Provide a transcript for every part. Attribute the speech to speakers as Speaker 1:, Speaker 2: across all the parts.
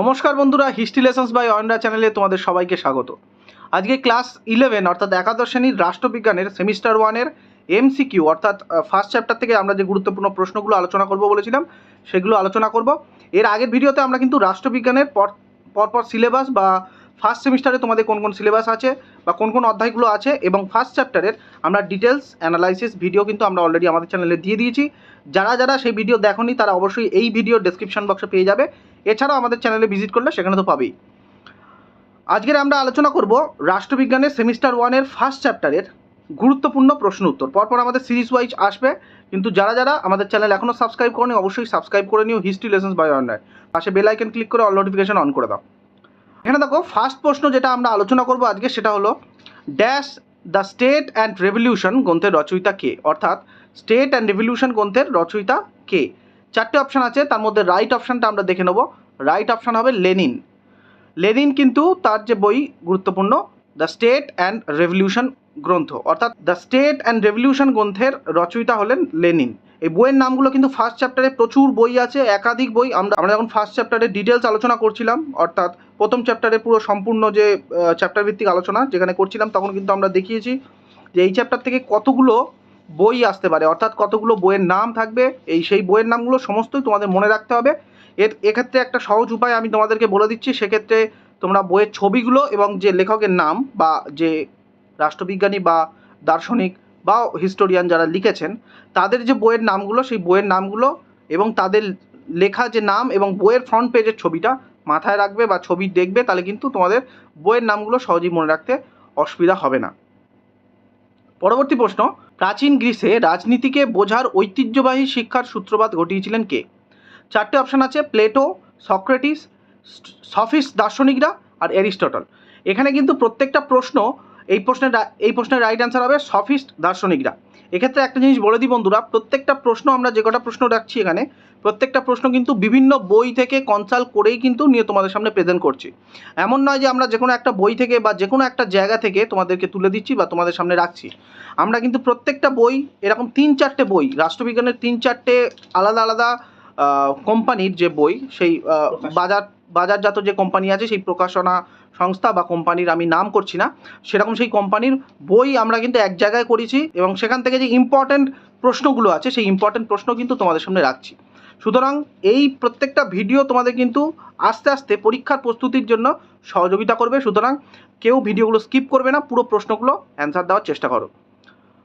Speaker 1: নমস্কার বন্ধুরা history lessons by অয়নরা চ্যানেলে তোমাদের সবাইকে স্বাগত। আজকে ক্লাস ইলেভেন অর্থাৎ একাদশ শ্রেণির রাষ্ট্রবিজ্ঞানের সেমিস্টার ওয়ানের এমসিকিউ অর্থাৎ ফার্স্ট চ্যাপ্টার থেকে আমরা যে গুরুত্বপূর্ণ প্রশ্নগুলো আলোচনা করব বলেছিলাম, সেগুলো আলোচনা করব। এর আগের ভিডিওতে আমরা কিন্তু রাষ্ট্রবিজ্ঞানের পর, পরপর সিলেবাস বা ফার্স্ট সেমিস্টারে তোমাদের কোন কোন সিলেবাস আছে বা কোন কোন অধ্যায়গুলো আছে এবং ফার্স্ট চ্যাপ্টারের আমরা ডিটেলস অ্যানালাইসিস ভিডিও কিন্তু আমরা অলরেডি আমাদের চ্যানেলে দিয়ে দিয়েছি। যারা যারা সেই ভিডিও দেখোনি, তারা অবশ্যই এই ভিডিও ডেসক্রিপশন বক্সে পেয়ে যাবে। এছাড়াও আমাদের চ্যানেলে ভিজিট করলে সেখানে তো পাবেই। আজকের আমরা আলোচনা করব রাষ্ট্রবিজ্ঞানের সেমিস্টার ওয়ানের ফার্স্ট চ্যাপ্টারের গুরুত্বপূর্ণ প্রশ্ন উত্তর। পরপর আমাদের সিরিজ ওয়াইজ আসবে, কিন্তু যারা যারা আমাদের চ্যানেল এখনও সাবস্ক্রাইব করেনি, অবশ্যই সাবস্ক্রাইব করে নিও হিস্ট্রি লেসন্স বাই অনলাইন পাশে বেল আইকন ক্লিক করে অল নোটিফিকেশন অন করে দাও। এখানে দেখো ফার্স্ট প্রশ্ন যেটা আমরা আলোচনা করব আজকে, সেটা হলো dash the state and revolution গ্রন্থের রচয়িতা কে? অর্থাৎ স্টেট অ্যান্ড রেভলিউশন গ্রন্থের রচয়িতা কে? চারটে অপশান আছে, তার মধ্যে রাইট অপশানটা আমরা দেখে নেব। রাইট অপশান হবে লেনিন। লেনিন কিন্তু তার যে বই গুরুত্বপূর্ণ, দ্য স্টেট অ্যান্ড রেভলিউশন গ্রন্থ। অর্থাৎ দ্য স্টেট অ্যান্ড রেভলিউশন গ্রন্থের রচয়িতা হলেন লেনিন। এই বইয়ের নামগুলো কিন্তু ফার্স্ট চ্যাপ্টারে প্রচুর বই আছে, একাধিক বই আমরা আমরা যখন ফার্স্ট চ্যাপ্টারে ডিটেলস আলোচনা করছিলাম, অর্থাৎ প্রথম চ্যাপ্টারে পুরো সম্পূর্ণ যে চ্যাপ্টার ভিত্তিক আলোচনা যেখানে করছিলাম, তখন কিন্তু আমরা দেখিয়েছি যে এই চ্যাপ্টার থেকে কতগুলো বই আসতে পারে। অর্থাৎ কতগুলো বইয়ের নাম থাকবে, এই সেই বইয়ের নামগুলো সমস্তই তোমাদের মনে রাখতে হবে। এর, এক্ষেত্রে একটা সহজ উপায় আমি তোমাদেরকে বলে দিচ্ছি, সেক্ষেত্রে তোমরা বইয়ের ছবিগুলো এবং যে লেখকের নাম বা যে রাষ্ট্রবিজ্ঞানী বা দার্শনিক বা হিস্টোরিয়ান যারা লিখেছেন, তাদের যে বইয়ের নামগুলো, সেই বইয়ের নামগুলো এবং তাদের লেখা যে নাম এবং বইয়ের ফ্রন্ট পেজের ছবিটা মাথায় রাখবে বা ছবি দেখবে, তাহলে কিন্তু তোমাদের বইয়ের নামগুলো সহজেই মনে রাখতে অসুবিধা হবে না। পরবর্তী প্রশ্ন, প্রাচীন গ্রিসে রাজনীতিকে বোঝার ঐতিহ্যবাহী শিক্ষার সূত্রপাত ঘটিয়েছিলেন কে? চারটে অপশান আছে, প্লেটো, সক্রেটিস সফিস দার্শনিকরা আর অ্যারিস্টটল। এখানে কিন্তু প্রত্যেকটা প্রশ্ন, এই প্রশ্নের এই প্রশ্নের রাইট অ্যান্সার হবে সফিস্ট দার্শনিকরা। এক্ষেত্রে একটা জিনিস বলে দিই বন্ধুরা, প্রত্যেকটা প্রশ্ন আমরা যে কটা প্রশ্ন রাখছি এখানে প্রত্যেকটা প্রশ্ন কিন্তু বিভিন্ন বই থেকে কনসাল্ট করেই কিন্তু নিয়ে তোমাদের সামনে প্রেজেন্ট করছি। এমন নয় যে আমরা যে কোনো একটা বই থেকে বা যে কোনো একটা জায়গা থেকে তোমাদেরকে তুলে দিচ্ছি বা তোমাদের সামনে রাখছি। আমরা কিন্তু প্রত্যেকটা বই এরকম তিন চারটে বই রাষ্ট্রবিজ্ঞানের তিন চারটে আলাদা আলাদা কোম্পানির যে বই সেই বাজার বাজারজাত যে কোম্পানি আছে সেই প্রকাশনা সংস্থা বা কোম্পানির আমি নাম করছি না সেরকম সেই কোম্পানির বই আমরা কিন্তু এক জায়গায় করেছি এবং সেখান থেকে যে ইম্পর্ট্যান্ট প্রশ্নগুলো আছে সেই ইম্পর্ট্যান্ট প্রশ্ন কিন্তু তোমাদের সামনে রাখছি। সুতরাং এই প্রত্যেকটা ভিডিও তোমাদের কিন্তু আস্তে আস্তে পরীক্ষার প্রস্তুতির জন্য সহযোগিতা করবে। সুতরাং কেউ ভিডিওগুলো স্কিপ করবে না, পুরো প্রশ্নগুলো অ্যান্সার দেওয়ার চেষ্টা করো।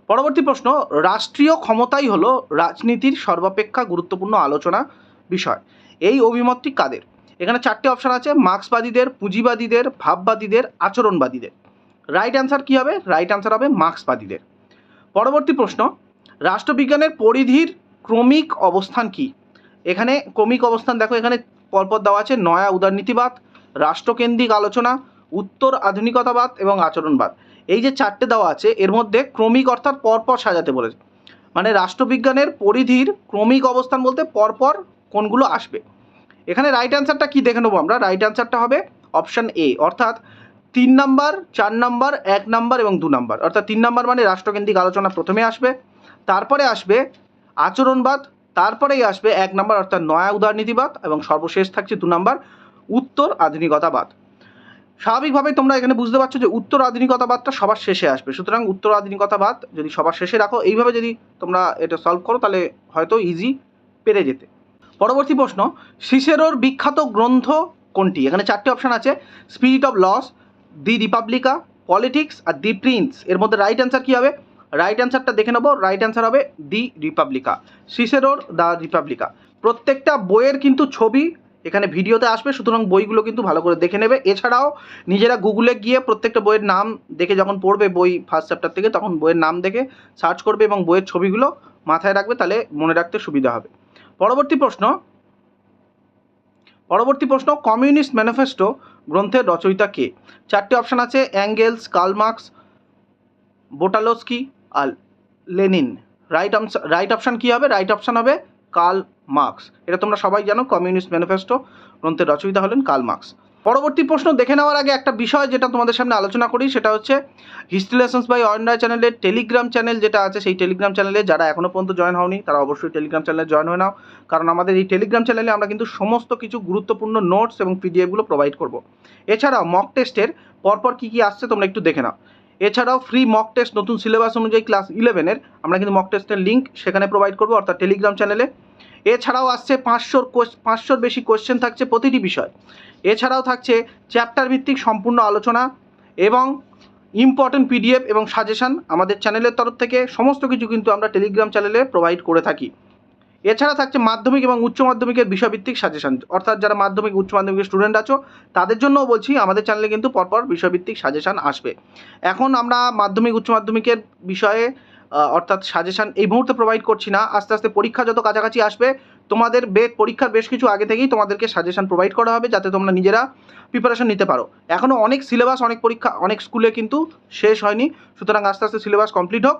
Speaker 1: পরবর্তী প্রশ্ন, রাষ্ট্রীয় ক্ষমতাই হলো রাজনীতির সর্বাপেক্ষা গুরুত্বপূর্ণ আলোচনা বিষয়। এই অভিমতটি কাদের? এখানে চারটে অপশান আছে মার্ক্সবাদীদের পুঁজিবাদীদের, ভাববাদীদের, আচরণবাদীদের। রাইট অ্যান্সার কী হবে? রাইট অ্যান্সার হবে মার্ক্সবাদীদের পরবর্তী প্রশ্ন, রাষ্ট্রবিজ্ঞানের পরিধির ক্রমিক অবস্থান কি? এখানে ক্রমিক অবস্থান, দেখো এখানে পরপর দেওয়া আছে, নয়া উদারনীতিবাদ, রাষ্ট্রকেন্দ্রিক আলোচনা, উত্তর আধুনিকতাবাদ এবং আচরণবাদ। এই যে চারটে দেওয়া আছে, এর মধ্যে ক্রমিক অর্থাৎ পরপর সাজাতে বলেছে। মানে রাষ্ট্রবিজ্ঞানের পরিধির ক্রমিক অবস্থান বলতে পরপর কোনগুলো আসবে। এখানে রাইট অ্যান্সারটা কি দেখে নেব আমরা? রাইট অ্যান্সারটা হবে অপশান এ অর্থাৎ তিন নাম্বার, চার নাম্বার, এক নাম্বার এবং দু নাম্বার। অর্থাৎ তিন নাম্বার মানে রাষ্ট্রকেন্দ্রিক আলোচনা প্রথমে আসবে, তারপরে আসবে আচরণবাদ তারপরেই আসবে এক নাম্বার, অর্থাৎ নয়া উদারনীতিবাদ এবং সর্বশেষ থাকছে দু নাম্বার, উত্তর আধুনিকতাবাদ। স্বাভাবিকভাবেই তোমরা এখানে বুঝতে পারছ যে উত্তর আধুনিকতাবাদটা সবার শেষে আসবে। সুতরাং উত্তর আধুনিকতাবাদ যদি সবার শেষে রাখো, এইভাবে যদি তোমরা এটা সলভ করো, তাহলে হয়তো ইজি পেরে যেতে। পরবর্তী প্রশ্ন, সিসেরোর বিখ্যাত গ্রন্থ কোনটি? এখানে চারটি অপশান আছে spirit of laws the republic politics R the prince এর মধ্যে রাইট অ্যান্সার কী হবে? রাইট অ্যান্সারটা দেখে নেব। রাইট অ্যান্সার হবে দি রিপাবলিকা। সিসেরোর দ্য রিপাবলিকা। প্রত্যেকটা বইয়ের কিন্তু ছবি এখানে ভিডিওতে আসবে, সুতরাং বইগুলো কিন্তু ভালো করে দেখে নেবে। এছাড়াও নিজেরা গুগলে গিয়ে প্রত্যেকটা বইয়ের নাম দেখে যখন পড়বে বই ফার্স্ট চ্যাপ্টার থেকে, তখন বইয়ের নাম দেখে সার্চ করবে এবং বইয়ের ছবিগুলো মাথায় রাখবে, তাহলে মনে রাখতে সুবিধা হবে। পরবর্তী প্রশ্ন। পরবর্তী প্রশ্ন কমিউনিস্ট ম্যানিফেস্টো গ্রন্থের রচয়িতা কে? চারটে অপশান আছে অ্যাঙ্গেলস কার্লমার্কস বোটালোস্কি আর লেনিন রাইট রাইট অপশান কী হবে? রাইট অপশান হবে কার্ল মার্কস এটা তোমরা সবাই জানো কমিউনিস্ট ম্যানিফেস্টো গ্রন্থের রচয়িতা হলেন কার্ল মার্কস পরবর্তী প্রশ্ন দেখে নেওয়ার আগে একটা বিষয় যেটা তোমাদের সামনে আলোচনা করি, সেটা হচ্ছে হিস্ট্রি লেসন্স বাই অয়ন চ্যানেলের টেলিগ্রাম চ্যানেল যেটা আছে, সেই টেলিগ্রাম চ্যানেলে যারা এখনও পর্যন্ত জয়েন হওনি, তারা অবশ্যই টেলিগ্রাম চ্যানেলে জয়েন হয়ে নাও। কারণ আমাদের এই টেলিগ্রাম চ্যানেলে আমরা কিন্তু সমস্ত কিছু গুরুত্বপূর্ণ নোটস এবং পিডিএফগুলো প্রোভাইড করব। এছাড়াও মক টেস্টের পরপর কী কী আসছে তোমরা একটু দেখে নাও। এছাড়াও ফ্রি মক টেস্ট নতুন সিলেবাস অনুযায়ী ক্লাস ইলেভেনের আমরা কিন্তু মক টেস্টের লিঙ্ক সেখানে প্রোভাইড করব, অর্থাৎ টেলিগ্রাম চ্যানেলে এছাড়াও আসছে পাঁচশোর পাঁচশোর বেশি কোয়েশ্চেন থাকছে প্রতিটি বিষয়। এছাড়াও থাকছে চ্যাপ্টার ভিত্তিক সম্পূর্ণ আলোচনা এবং ইম্পর্টেন্ট পিডিএফ এবং সাজেশন আমাদের চ্যানেলের তরফ থেকে। সমস্ত কিছু কিন্তু আমরা টেলিগ্রাম চ্যানেলে প্রোভাইড করে থাকি। এছাড়া থাকছে মাধ্যমিক এবং উচ্চ মাধ্যমিকের বিষয়ভিত্তিক সাজেশন অর্থাৎ যারা মাধ্যমিক, উচ্চ মাধ্যমিকের স্টুডেন্ট আছো, তাদের জন্যও বলছি, আমাদের চ্যানেলে কিন্তু পরপর বিষয়ভিত্তিক সাজেশন আসবে। এখন আমরা মাধ্যমিক, উচ্চ মাধ্যমিকের বিষয়ে অর্থাৎ সাজেশন এই মুহূর্তে প্রোভাইড করছি না। আস্তে আস্তে পরীক্ষা যত কাছাকাছি আসবে, তোমাদের বে পরীক্ষার বেশ কিছু আগে থেকেই তোমাদেরকে সাজেশন প্রোভাইড করা হবে, যাতে তোমরা নিজেরা প্রিপারেশন নিতে পারো। এখনও অনেক সিলেবাস অনেক পরীক্ষা, অনেক স্কুলে কিন্তু শেষ হয়নি। সুতরাং আস্তে আস্তে সিলেবাস কমপ্লিট হোক।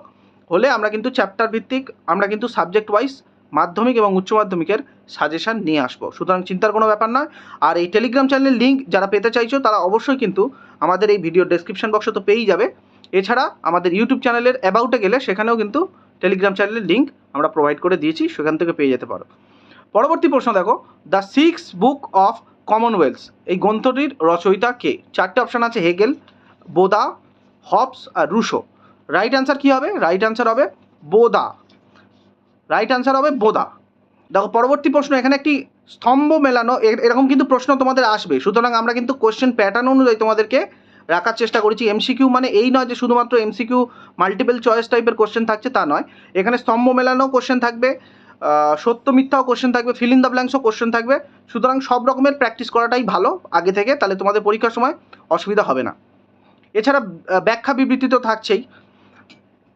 Speaker 1: হলে আমরা কিন্তু চ্যাপ্টার ভিত্তিক, আমরা কিন্তু সাবজেক্ট ওয়াইজ মাধ্যমিক এবং উচ্চ মাধ্যমিকের সাজেশান নিয়ে আসব। সুতরাং চিন্তার কোনো ব্যাপার নয়। আর এই টেলিগ্রাম চ্যানেলের লিঙ্ক যারা পেতে চাইছো, তারা অবশ্যই কিন্তু আমাদের এই ভিডিও ডেসক্রিপশন বক্সে তো পেয়েই যাবে। এছাড়া আমাদের ইউটিউব চ্যানেলের অ্যাবাউটে গেলে সেখানেও কিন্তু টেলিগ্রাম চ্যানেলের লিঙ্ক আমরা প্রোভাইড করে দিয়েছি, সেখান থেকে পেয়ে যেতে পারো। পরবর্তী প্রশ্ন দেখো the six book of commonwealth এই গ্রন্থটির রচয়িতা কে? চারটে অপশান আছে, হেগেল, বোদা, হবস আর রুশো। রাইট অ্যান্সার কী হবে? রাইট অ্যান্সার হবে বোদা। রাইট অ্যান্সার হবে বোদা। দেখো, পরবর্তী প্রশ্ন, এখানে একটি স্তম্ভ মেলানো এরকম কিন্তু প্রশ্ন তোমাদের আসবে। সুতরাং আমরা কিন্তু কোয়েশ্চেন প্যাটার্ন অনুযায়ী তোমাদেরকে রাখার চেষ্টা করেছি। এমসিকিউ মানে এই নয় যে শুধুমাত্র এমসিকিউ মাল্টিপল চয়েস টাইপের কোশ্চেন থাকছে, তা নয়। এখানে স্তম্ভ মেলানো কোশ্চেন থাকবে সত্য মিথ্যাও কোশ্চেন থাকবে ফিল ইন দ্য ব্ল্যাঙ্কসও কোশ্চেন থাকবে। সুতরাং সব রকমের প্র্যাকটিস করাটাই ভালো আগে থেকে, তাহলে তোমাদের পরীক্ষার সময় অসুবিধা হবে না। এছাড়া ব্যাখ্যা বিবৃতি তো থাকছেই।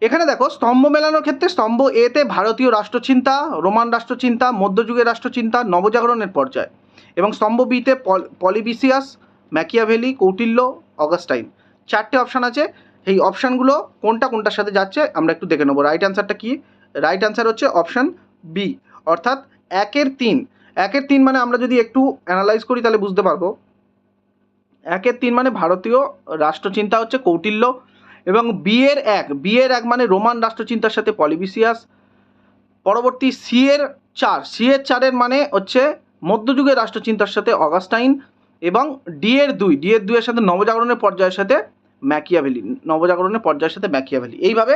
Speaker 1: এখানে দেখো, স্তম্ভ মেলানোর ক্ষেত্রে স্তম্ভ এতে ভারতীয় রাষ্ট্রচিন্তা, রোমান রাষ্ট্রচিন্তা, মধ্যযুগের রাষ্ট্রচিন্তা, নবজাগরণের পর্যায় এবং স্তম্ভ বিতে পল- পলিবিসিয়াস, ম্যাকিয়াভেলি, কৌটিল্য, অগাস্টাইন। চারটে অপশান আছে। এই অপশানগুলো কোনটা কোনটার সাথে যাচ্ছে আমরা একটু দেখে নেব। রাইট অ্যান্সারটা কি? রাইট অ্যান্সার হচ্ছে অপশান বি অর্থাৎ একের তিন। একের তিন মানে আমরা যদি একটু অ্যানালাইজ করি তাহলে বুঝতে পারব। একের তিন মানে ভারতীয় রাষ্ট্রচিন্তা হচ্ছে কৌটিল্য এবং বিয়ের এক বিয়ের এক মানে রোমান রাষ্ট্রচিন্তার সাথে পলিবিসিয়াস। পরবর্তী সি এর চার, সি এর চারের মানে হচ্ছে মধ্যযুগের রাষ্ট্রচিন্তার সাথে অগাস্টাইন এবং ডি এর দুই, ডি এর দুইয়ের সাথে নবজাগরণের পর্যায়ের সাথে ম্যাকিয়াভেলি, নবজাগরণের পর্যায়ের সাথে ম্যাকিয়াভেলি। এইভাবে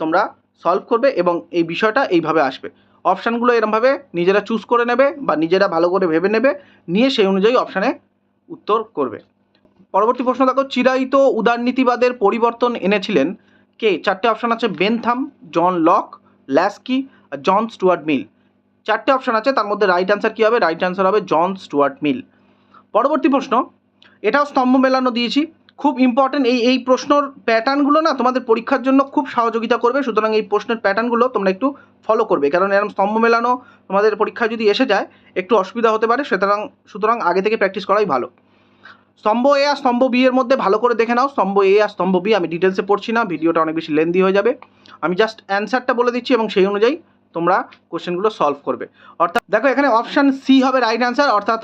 Speaker 1: তোমরা সলভ করবে এবং এই বিষয়টা এইভাবে আসবে। অপশানগুলো এরমভাবে নিজেরা চুজ করে নেবে বা নিজেরা ভালো করে ভেবে নেবে, নিয়ে সেই অনুযায়ী অপশানে উত্তর করবে। পরবর্তী প্রশ্ন, দেখো, চিরায়িত উদারনীতিবাদের পরিবর্তন এনেছিলেন কে? চারটে অপশান আছে, বেনথাম, জন লক, ল্যাস্কি, আর জন স্টুয়ার্ট মিল। চারটে অপশান আছে, তার মধ্যে রাইট অ্যান্সার কী হবে? রাইট অ্যান্সার হবে জন স্টুয়ার্ট মিল। পরবর্তী প্রশ্ন, এটাও স্তম্ভ মেলানো দিয়েছি। খুব ইম্পর্টেন্ট এই এই প্রশ্নর প্যাটার্নগুলো না তোমাদের পরীক্ষার জন্য খুব সহযোগিতা করবে, সুতরাং এই প্রশ্নের প্যাটার্নগুলো তোমরা একটু ফলো করবে। কারণ এরকম স্তম্ভ মেলানো তোমাদের পরীক্ষায় যদি এসে যায়, একটু অসুবিধা হতে পারে, সুতরাং সুতরাং আগে থেকে প্র্যাকটিস করাই ভালো। স্তম্ভ এ আর স্তম্ভ বি এর মধ্যে ভালো করে দেখে নাও। স্তম্ভ এ আর স্তম্ভ বি আমি ডিটেলসে পড়ছি না, ভিডিওটা অনেক বেশি লেন্দি হয়ে যাবে। আমি জাস্ট অ্যান্সারটা বলে দিচ্ছি এবং সেই অনুযায়ী তোমরা কোশ্চেনগুলো সলভ করবে। অর্থাৎ দেখো এখানে অপশান সি হবে রাইট অ্যান্সার অর্থাৎ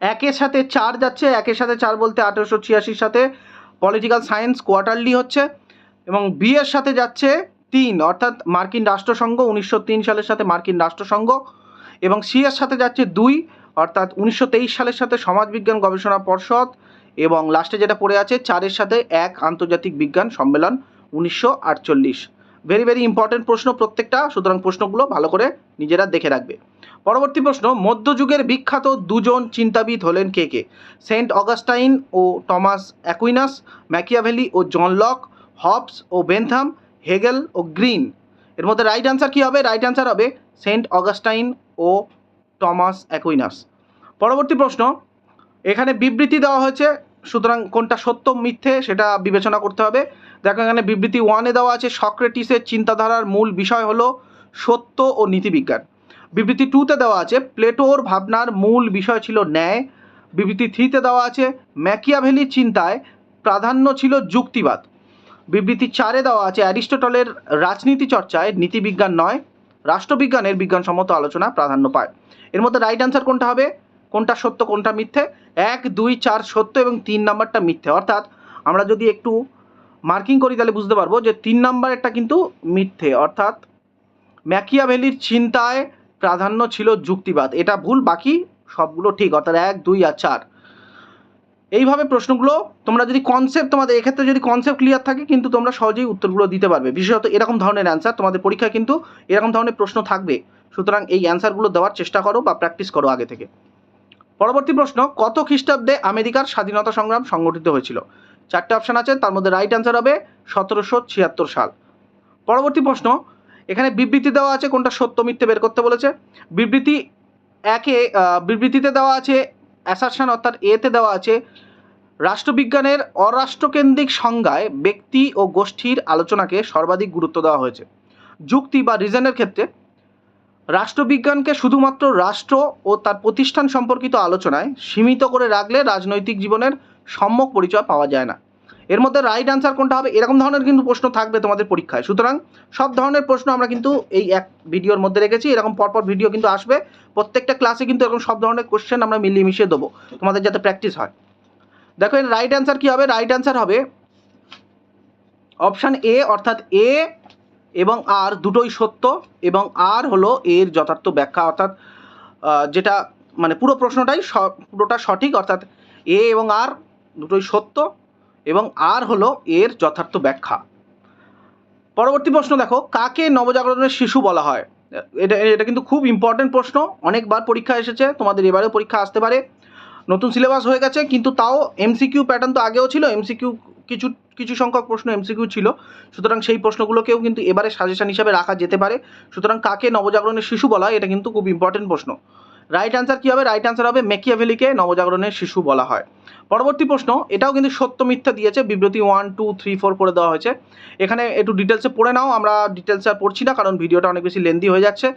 Speaker 1: একের সাথে চার যাচ্ছে। একের সাথে চার বলতে আঠেরোশো ছিয়াশির সাথে পলিটিক্যাল সায়েন্স কোয়ার্টারলি হচ্ছে এবং বি এর সাথে যাচ্ছে তিন, অর্থাৎ মার্কিন রাষ্ট্রসংঘ উনিশশো তিন সালের সাথে মার্কিন রাষ্ট্রসংঘ এবং সি এর সাথে যাচ্ছে দুই, অর্থাৎ উনিশশো তেইশ সালের সাথে সমাজবিজ্ঞান গবেষণা পর্ষদ এবং লাস্টে যেটা পড়ে আছে, চারের সাথে এক আন্তর্জাতিক বিজ্ঞান সম্মেলন উনিশশো আটচল্লিশ। ভেরি ভেরি ইম্পর্টেন্ট প্রশ্ন প্রত্যেকটা, সুতরাং প্রশ্নগুলো ভালো করে নিজেরা দেখে রাখবে। পরবর্তী প্রশ্ন, মধ্যযুগের বিখ্যাত দুজন চিন্তাবিদ হলেন কে কে? সেন্ট অগাস্টাইন ও টমাস অ্যাকুইনাস, ম্যাকিয়াভেলি ও জন লক, হবস ও বেনথাম, হেগেল ও গ্রিন। এর মধ্যে রাইট অ্যান্সার কী হবে? রাইট অ্যান্সার হবে সেন্ট অগাস্টাইন ও টমাস অ্যাকুইনাস। পরবর্তী প্রশ্ন, এখানে বিবৃতি দেওয়া হয়েছে সুতরাং কোনটা সত্য, মিথ্যে, সেটা বিবেচনা করতে হবে। দেখো এখানে বিবৃতি ওয়ানে দেওয়া আছে, সক্রেটিসের চিন্তাধারার মূল বিষয় হলো সত্য ও নীতিবিজ্ঞান। বিবৃতি টুতে দেওয়া আছে, প্লেটোর ভাবনার মূল বিষয় ছিল ন্যায়। বিবৃতি থ্রিতে দেওয়া আছে, ম্যাকিয়াভেলির চিন্তায় প্রাধান্য ছিল যুক্তিবাদ। বিবৃতি চারে দেওয়া আছে, অ্যারিস্টটলের রাজনীতি চর্চায় নীতিবিজ্ঞান নয় রাষ্ট্রবিজ্ঞানের বিজ্ঞানসম্মত আলোচনা প্রাধান্য পায়। এর মধ্যে রাইট অ্যান্সার কোনটা হবে? কোনটা সত্য, কোনটা মিথ্যে? এক, দুই, চার, সত্য এবং তিন নাম্বারটা মিথ্যে। অর্থাৎ আমরা যদি একটু মার্কিং করি, তাহলে বুঝতে পারব যে তিন নাম্বারেরটা কিন্তু মিথ্যে। অর্থাৎ ম্যাকিয়াভেলির চিন্তায় প্রাধান্য ছিল যুক্তিবাদ। এটা ভুল, বাকি সবগুলো ঠিক। অর্থাৎ এক, দুই আর চার। এইভাবে প্রশ্নগুলো, তোমরা যদি কনসেপ্ট তোমাদের এক্ষেত্রে যদি কনসেপ্ট ক্লিয়ার থাকে, কিন্তু তোমরা সহজেই উত্তরগুলো দিতে পারবে। বিশেষত এরকম ধরনের অ্যান্সার তোমাদের পরীক্ষায় কিন্তু এরকম ধরনের প্রশ্ন থাকবে। সুতরাং এই অ্যান্সারগুলো দেওয়ার চেষ্টা করো বা প্র্যাকটিস করো আগে থেকে। পরবর্তী প্রশ্ন, কত খ্রিস্টাব্দে আমেরিকার স্বাধীনতা সংগ্রাম সংগঠিত হয়েছিল? চারটে অপশান আছে, তার মধ্যে রাইট অ্যান্সার হবে সতেরোশো ছিয়াত্তর সাল। পরবর্তী প্রশ্ন, এখানে বিবৃতি দেওয়া আছে কোনটা সত্য মিথ্যে বের করতে বলেছে। বিবৃতি একে বিবৃতিতে দেওয়া আছে অ্যাসারশন অর্থাৎ এতে দেওয়া আছে, রাষ্ট্রবিজ্ঞানের অরাষ্ট্রকেন্দ্রিক সংজ্ঞায় ব্যক্তি ও গোষ্ঠীর আলোচনাকে সর্বাধিক গুরুত্ব দেওয়া হয়েছে। যুক্তি বা রিজনের ক্ষেত্রে রাষ্ট্রবিজ্ঞানকে শুধুমাত্র রাষ্ট্র ও তার প্রতিষ্ঠান সম্পর্কিত আলোচনায় সীমিত করে রাখলে রাজনৈতিক জীবনের সম্যক পরিচয় পাওয়া যায় না। এর মধ্যে রাইট আনসার কোনটা হবে? এরকম ধরনের কিন্তু প্রশ্ন থাকবে তোমাদের পরীক্ষায়। সুতরাং সব ধরনের প্রশ্ন আমরা কিন্তু এই এক ভিডিওর মধ্যে রেখেছি। এরকম পরপর ভিডিও কিন্তু আসবে। প্রত্যেকটা ক্লাসে কিন্তু এরকম সব ধরনের কোশ্চেন আমরা মিলিয়ে মিশিয়ে দেবো। তোমাদের যাতে প্র্যাকটিস হয়। দেখো, এর রাইট অ্যান্সার কী হবে? রাইট অ্যান্সার হবে অপশান এ অর্থাৎ এ এবং আর দুটোই সত্য এবং আর হলো এর যথার্থ ব্যাখ্যা, অর্থাৎ যেটা মানে পুরো প্রশ্নটাই পুরোটা সঠিক, অর্থাৎ এ এবং আর দুটোই সত্য এবং আর হলো এর যথার্থ ব্যাখ্যা। পরবর্তী প্রশ্ন দেখো, কাকে নবজাগরণের শিশু বলা হয়? এটা এটা কিন্তু খুব ইম্পর্টেন্ট প্রশ্ন, অনেকবার পরীক্ষা এসেছে, তোমাদের এবারেও পরীক্ষা আসতে পারে। নতুন সিলেবাস হয়ে গেছে, কিন্তু তাও এমসিকিউ প্যাটার্ন তো আগেও ছিল এমসিকিউ কিছু কিছু সংখ্যক প্রশ্ন এমসিকিউ ছিল। সুতরাং সেই প্রশ্নগুলোকেও কিন্তু এবারে সাজেশন হিসাবে রাখা যেতে পারে। সুতরাং কাকে নবজাগরণের শিশু বলা হয়, এটা কিন্তু খুব ইম্পর্টেন্ট প্রশ্ন। রাইট অ্যান্সার কী হবে? রাইট অ্যান্সার হবে মেকিয়াভেলিকে নবজাগরণের শিশু বলা হয়। পরবর্তী প্রশ্ন, এটাও কিন্তু সত্য মিথ্যা দিয়েছে, বিবৃতি ওয়ান টু থ্রি ফোর করে দেওয়া হয়েছে। এখানে একটু ডিটেলসে পড়ে নাও, আমরা ডিটেলসে আর পড়ছি না, কারণ ভিডিওটা অনেক বেশি লেন্দি হয়ে যাচ্ছে।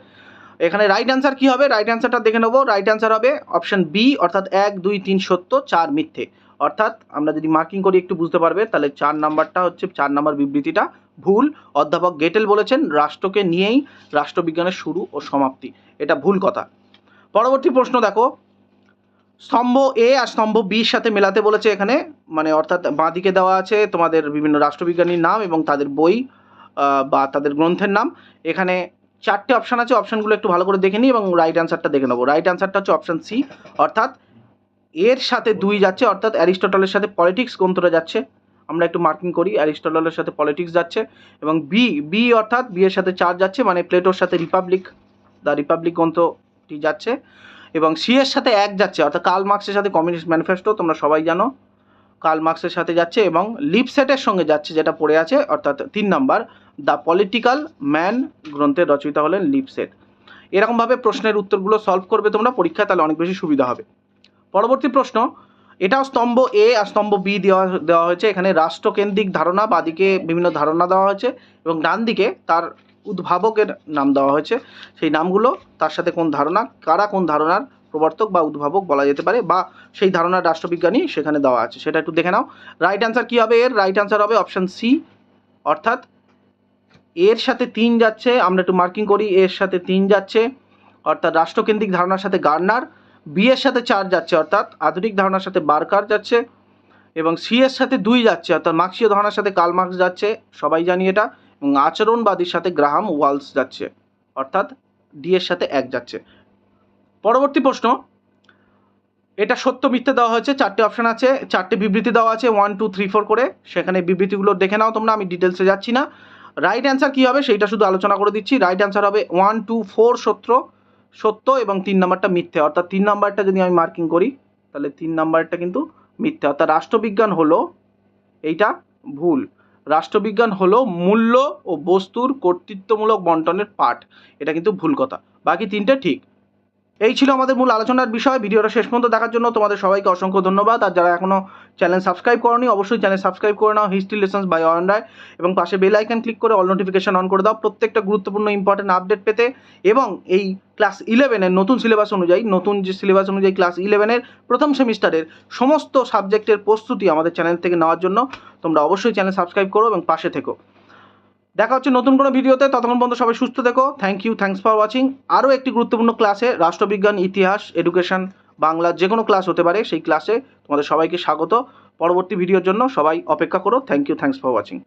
Speaker 1: এখানে রাইট অ্যান্সার কী হবে? রাইট অ্যান্সারটা দেখে নেব। রাইট অ্যান্সার হবে অপশন বি অর্থাৎ এক, দুই, তিন, সত্য, চার মিথ্যে। অর্থাৎ আমরা যদি মার্কিং করি, একটু বুঝতে পারবে, তাহলে চার নাম্বারটা হচ্ছে, চার নাম্বার বিবৃতিটা ভুল। অধ্যাপক গেটেল বলেছেন, রাষ্ট্রকে নিয়েই রাষ্ট্রবিজ্ঞানের শুরু ও সমাপ্তি। এটা ভুল কথা। পরবর্তী প্রশ্ন দেখো। স্তম্ভ এ আর স্তম্ভ বির সাথে মেলাতে বলেছে এখানে মানে অর্থাৎ বাঁদিকে দেওয়া আছে তোমাদের বিভিন্ন রাষ্ট্রবিজ্ঞানীর নাম এবং তাদের বই বা তাদের গ্রন্থের নাম। এখানে চারটে অপশান আছে অপশানগুলো একটু ভালো করে দেখে নিই এবং রাইট অ্যান্সারটা দেখে নেব। রাইট অ্যান্সারটা হচ্ছে অপশান সি অর্থাৎ এর সাথে দুই যাচ্ছে, অর্থাৎ অ্যারিস্টটলের সাথে পলিটিক্স গ্রন্থটা যাচ্ছে। আমরা একটু মার্কিং করি, অ্যারিস্টটলের সাথে পলিটিক্স যাচ্ছে এবং বি বি অর্থাৎ বি এর সাথে চার যাচ্ছে মানে প্লেটোর সাথে রিপাবলিক দ্য রিপাবলিক গ্রন্থটি যাচ্ছে এবং সি এর সাথে এক যাচ্ছে, অর্থাৎ কার্ল মার্কসের সাথে কমিউনিস্ট ম্যানিফেস্টো তোমরা সবাই জানো। কার্ল মার্কসের সাথে যাচ্ছে এবং লিপসেটের সঙ্গে যাচ্ছে, যেটা পড়ে আছে, অর্থাৎ তিন নাম্বার দ্য পলিটিক্যাল ম্যান গ্রন্থের রচয়িতা হলেন লিপসেট এরকমভাবে প্রশ্নের উত্তরগুলো সলভ করবে তোমরা, পরীক্ষায় তাহলে অনেক বেশি সুবিধা হবে। পরবর্তী প্রশ্ন, এটাও স্তম্ভ এ আর স্তম্ভ বি দেওয়া দেওয়া হয়েছে। এখানে রাষ্ট্রকেন্দ্রিক ধারণা, বাদিকে বিভিন্ন ধারণা দেওয়া হয়েছে এবং ডান দিকে তার উদ্ভাবকের নাম দেওয়া হয়েছে। সেই নামগুলো, তার সাথে কোন ধারণা, কারা কোন ধারণার প্রবর্তক বা উদ্ভাবক বলা যেতে পারে বা সেই ধারণার রাষ্ট্রবিজ্ঞানী সেখানে দেওয়া আছে। সেটা একটু দেখে নাও। রাইট অ্যান্সার কী হবে এর? রাইট অ্যান্সার হবে অপশান সি অর্থাৎ এর সাথে তিন যাচ্ছে, আমরা একটু মার্কিং করি, এর সাথে তিন যাচ্ছে, অর্থাৎ রাষ্ট্রকেন্দ্রিক ধারণার সাথে গার্নার বি এর সাথে চার যাচ্ছে, অর্থাৎ আধুনিক ধারণার সাথে বার্কার যাচ্ছে, এবং সি এর সাথে দুই যাচ্ছে, অর্থাৎ মার্ক্সীয় ধারণার সাথে কার্ল মার্কস যাচ্ছে, সবাই জানি এটা, এবং আচরণবাদীর সাথে গ্রাহাম ওয়ালস যাচ্ছে, অর্থাৎ ডি এর সাথে এক যাচ্ছে। পরবর্তী প্রশ্ন, এটা সত্য মিথ্যে দেওয়া হয়েছে, চারটে অপশন আছে, চারটে বিবৃতি দেওয়া আছে ওয়ান টু থ্রি ফোর করে, সেখানে বিবৃতিগুলো দেখে নাও তোমরা, আমি ডিটেলসে যাচ্ছি না। রাইট অ্যান্সার কী হবে? সেইটা শুধু আলোচনা করে দিচ্ছি। রাইট অ্যান্সার হবে ওয়ান টু ফোর সত্য সত্য এবং তিন নাম্বারটা মিথ্যে। অর্থাৎ তিন নাম্বারটা যদি আমি মার্কিং করি, তাহলে তিন নাম্বারটা কিন্তু মিথ্যে। অর্থাৎ রাষ্ট্রবিজ্ঞান হলো এইটা ভুল। রাষ্ট্রবিজ্ঞান হলো মূল্য ও বস্তুর কর্তৃত্বমূলক বন্টনের পাঠ এটা কিন্তু ভুল কথা। বাকি তিনটা ঠিক। এই ছিল আমাদের মূল আলোচনার বিষয়। ভিডিওটা শেষ পর্যন্ত দেখার জন্য তোমাদের সবাইকে অসংখ্য ধন্যবাদ। আর যারা এখনও চ্যানেল সাবস্ক্রাইব করনি, অবশ্যই চ্যানেল সাবস্ক্রাইব করে নাও। হিস্ট্রি লেসন্স বাই অন রায় এবং পাশে বেল আইকন ক্লিক করে অল নোটিফিকেশন অন করে দাও। প্রত্যেকটা গুরুত্বপূর্ণ ইম্পর্টেন্ট আপডেট পেতে। এবং এই ক্লাস ইলেভেনের নতুন সিলেবাস অনুযায়ী, নতুন যে সিলেবাস অনুযায়ী ক্লাস ইলেভেনের প্রথম সেমিস্টারের সমস্ত সাবজেক্টের প্রস্তুতি আমাদের চ্যানেল থেকে নেওয়ার জন্য তোমরা অবশ্যই চ্যানেল সাবস্ক্রাইব করো এবং পাশে থেকো। দেখা হচ্ছে নতুন কোনো ভিডিওতে। ততক্ষণ পর্যন্ত সবাই সুস্থ দেখো thank you thanks for watching আরও একটি গুরুত্বপূর্ণ ক্লাসে রাষ্ট্রবিজ্ঞান, ইতিহাস এডুকেশন বাংলার যে কোনো ক্লাস হতে পারে। সেই ক্লাসে তোমাদের সবাইকে স্বাগত। পরবর্তী ভিডিওর জন্য সবাই অপেক্ষা করো। Thank you thanks for watching